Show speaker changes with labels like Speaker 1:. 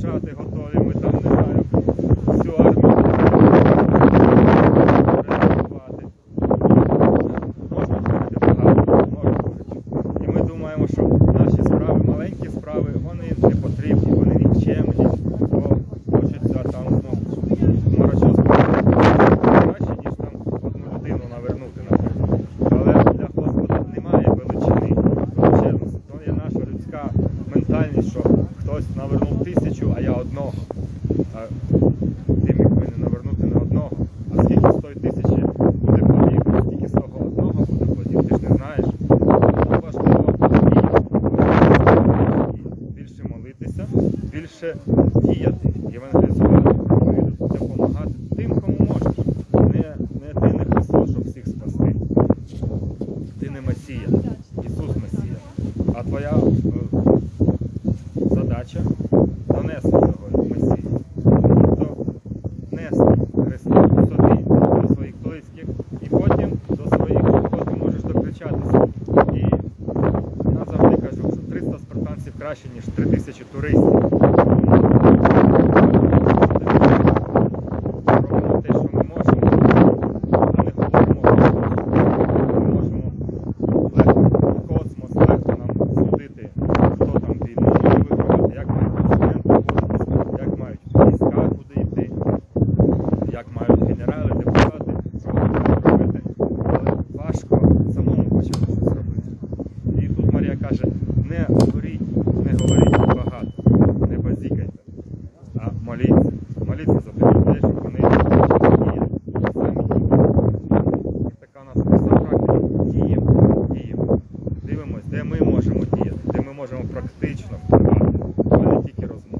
Speaker 1: рішати готові. Ми там не знаю всю армію. І ми думаємо, що наші справи, маленькі справи, вони не потрібні, вони нікчемні, бо хочеться там ну, марочос краще, ніж там одну людину навернути, наприклад. Але для Господа немає величини, величезності. То є наша людська ментальність, що хтось навернув одного. А ти міг би навернути на одного. А скільки з тої тисячі буде плодів, скільки з того одного буде плодів, ти ж не знаєш. Важливо більше молитися, більше діяти, євангелізувати, допомагати тим, кому краще, ніж 3000 туристів. Говорить багато, не базікайте, а моліться. Моліться за тих людей, щоб вони діяли. Самі. Така у нас проста практика. Діємо, діємо. Дивимось, де ми можемо діяти, де ми можемо практично впливати, а не тільки розмови.